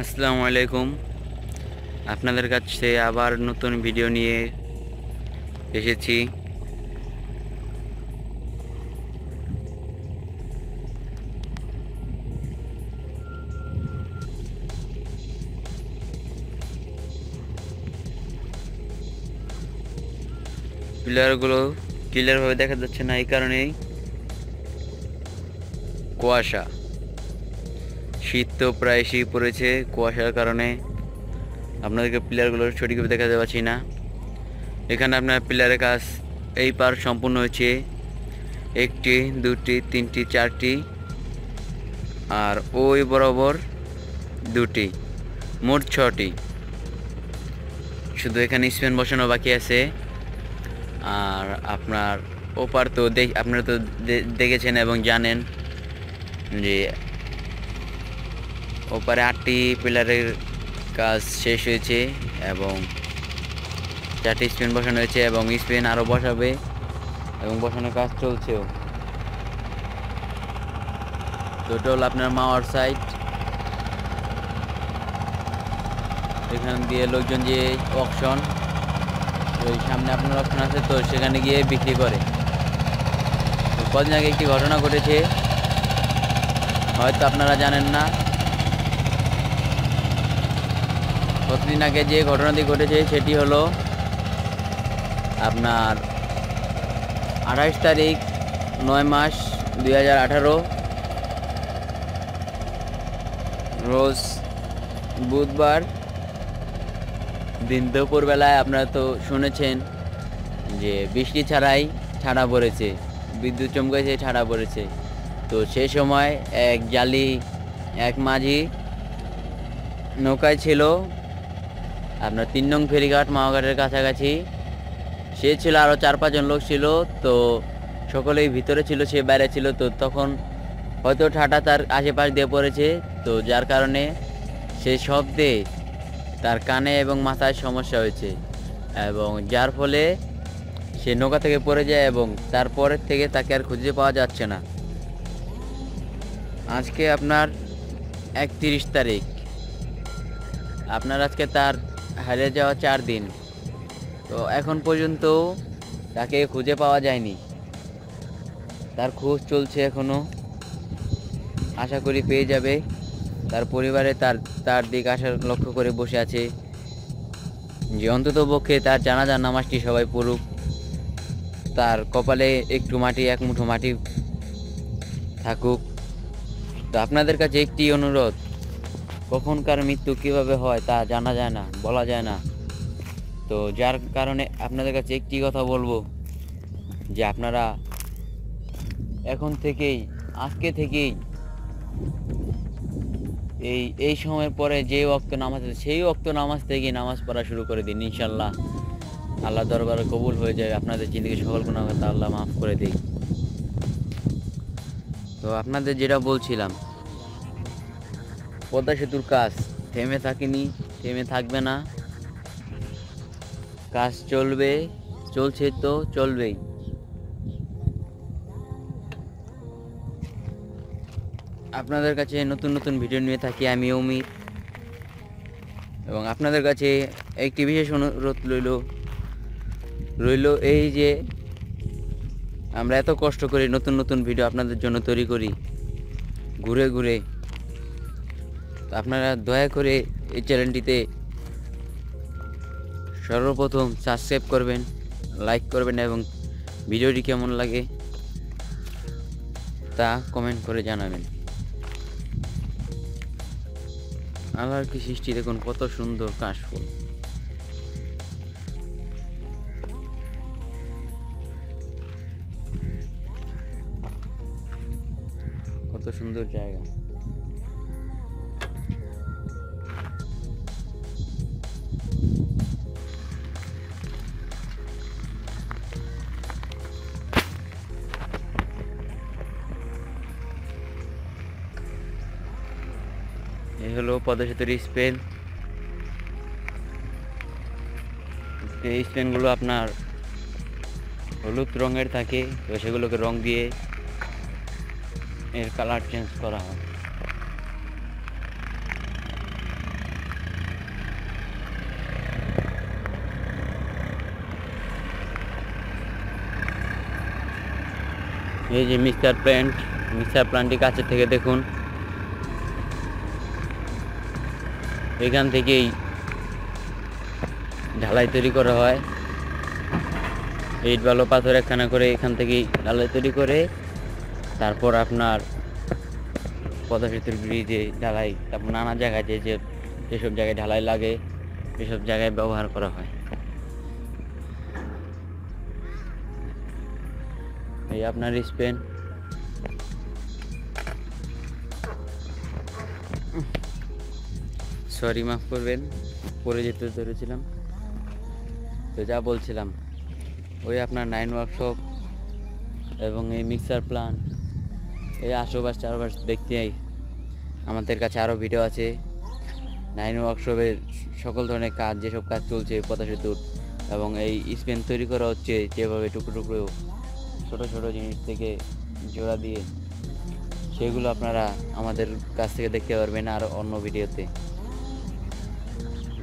আসসালামু আলাইকুম। আপনাদের কাছে আবার নতুন ভিডিও নিয়ে এসেছি। পিলারগুলো ক্লিয়ারভাবে দেখা যাচ্ছে না, এই কারণেই কুয়াশা। শীত তো প্রায় এসেই পড়েছে কুয়াশার কারণে। আপনাদেরকে প্লেয়ারগুলো সঠিকভাবে দেখাতে পারছি না। এখানে আপনার প্লেয়ারের কাজ এই পার সম্পূর্ণ হয়েছে। একটি, দুটি, তিনটি, চারটি, আর ওই বরাবর দুটি, মোট ছটি। শুধু এখানে স্পেন বসানো বাকি আছে। আর আপনার ওপার তো দেখ আপনারা তো দেখেছেন এবং জানেন যে ওপারে আটটি পিলারের কাজ শেষ হয়েছে এবং চারটি স্পেন বসানো হয়েছে এবং স্পেন আরও বসাবে এবং বসানোর কাজ চলছেও। তো আপনার মাওয়ার সাইট। এখান দিয়ে লোকজন যে অকশন ওই সামনে আপনার অপশন আছে, তো সেখানে গিয়ে বিক্রি করে। কদিন আগে একটি ঘটনা ঘটেছে। হয়তো আপনারা জানেন না। কতদিন আগে যে ঘটনাটি ঘটেছে সেটি হলো আপনার আঠাশ তারিখ নয় মাস দুই হাজার আঠারো। রোজ বুধবার দিন দুপুরবেলায় আপনারা তো শুনেছেন যে বৃষ্টি ছাড়াই ছাড়া পড়েছে, বিদ্যুৎ চমকেছে ছাড়া পড়েছে। তো সে সময় এক জালি, এক মাঝি নৌকায় ছিল আপনার তিন নং ফেরিঘাট মাওঘাটের কাছাকাছি। সে ছিল আরও চার পাঁচজন লোক ছিল, তো সকলেই ভিতরে ছিল, সে বাইরে ছিল, তো তখন হয়তো ঠাটা তার আশেপাশ দিয়ে পড়েছে, তো যার কারণে সে শব্দে তার কানে এবং মাথায় সমস্যা হয়েছে। এবং যার ফলে সে নৌকা থেকে পড়ে যায় এবং তারপরের থেকে তাকে আর খুঁজে পাওয়া যাচ্ছে না। আজকে আপনার একত্রিশ তারিখ। আপনার আজকে তার হারিয়ে যাওয়া চার দিন। তো এখন পর্যন্ত তাকে খুঁজে পাওয়া যায়নি। তার খোঁজ চলছে এখনও। আশা করি পেয়ে যাবে। তার পরিবারে তার তার দিক আসার লক্ষ্য করে বসে আছে। যে অন্তত পক্ষে তার জানাজার নামাজটি সবাই পড়ুক। তার কপালে একটু মাটি, এক মুঠো মাটি থাকুক। তো আপনাদের কাছে একটি অনুরোধ কখনকার মৃত্যু কীভাবে হয় তা জানা যায় না, বলা যায় না। তো যার কারণে আপনাদের কাছে একটি কথা বলব, যে আপনারা এখন থেকেই, আজকে থেকেই এই এই সময়ের পরে যে অক্ত নামাজ আছে, সেই অক্ত নামাজ থেকে নামাজ পড়া শুরু করে দিন ইনশাল্লাহ আল্লাহ দরবারে কবুল হয়ে যাবে, আপনাদের জিন্দগি সকল কথা আল্লাহ মাফ করে দিই তো আপনাদের যেটা বলছিলাম পদ্মা সেতুর কাজ। থেমে থাকেনি, থেমে থাকবে না। কাজ চলবে, চলছে তো চলবেই। আপনাদের কাছে নতুন নতুন ভিডিও নিয়ে থাকি আমি অমিত। এবং আপনাদের কাছে একটি বিশেষ অনুরোধ রইল। রইল এই যে আমরা এত কষ্ট করে নতুন নতুন ভিডিও আপনাদের জন্য তৈরি করি। ঘুরে ঘুরে। তো আপনারা দয়া করে এই চ্যানেলটিতে সর্বপ্রথম সাবস্ক্রাইব করবেন লাইক করবেন এবং ভিডিওটি কেমন লাগে তা কমেন্ট করে জানাবেন। আল্লাহর কি সৃষ্টি, দেখুন কত সুন্দর কাশফুল। কত সুন্দর জায়গা। পদ্মা স্পেন। এই স্পেনগুলো আপনার হলুদ রঙের থাকে, তো সেগুলোকে রং দিয়ে এর কালার চেঞ্জ করা হয়। এই যে মিক্সার প্ল্যান্ট মিক্সার প্ল্যান্টটি কাছে থেকে দেখুন। এখান থেকেই ঢালাই তৈরি করা হয়। ইট, বালো, পাথর একখানা করে এখান থেকেই ঢালাই তৈরি করে, তারপর আপনার পদ্মা সেতুর ব্রিজে ঢালাই, তারপর নানা জায়গায় যে যেসব জায়গায় ঢালাই লাগে, এসব জায়গায় ব্যবহার করা হয়। এই আপনার স্পেন। সরি, মাফ করবেন পরে যেতে ধরেছিলাম। তো যা বলছিলাম, ওই আপনার নাইন ওয়ার্কশপ এবং এই মিক্সার প্লান এই আশেপাশ চারপাশ দেখতে আমাদের কাছে আরও ভিডিও আছে। নাইন ওয়ার্কশপের সকল ধরনের কাজ, যেসব কাজ চলছে, পদ্মা সেতুর এবং এই স্পেন তৈরি করা হচ্ছে যেভাবে টুকরো টুকরো ছোটো ছোটো জিনিস থেকে জোড়া দিয়ে, সেগুলো আপনারা আমাদের কাছ থেকে দেখতে পারবেন আর অন্য ভিডিওতে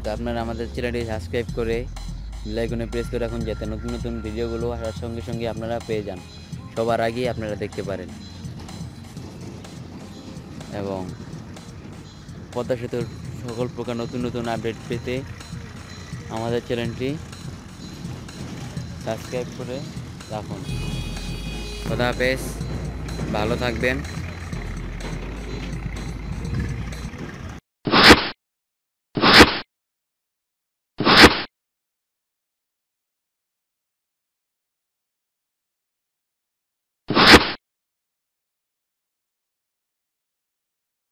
তো আপনারা আমাদের চ্যানেলটি সাবস্ক্রাইব করে লাইকনে প্রেস করে রাখুন যাতে নতুন নতুন ভিডিওগুলো আসার সঙ্গে সঙ্গে আপনারা পেয়ে যান। সবার আগেই আপনারা দেখতে পারেন। এবং পদ্মা সেতুর সকল প্রকার নতুন নতুন আপডেট পেতে আমাদের চ্যানেলটি সাবস্ক্রাইব করে রাখুন। খোদা হাফেজ। ভালো থাকবেন।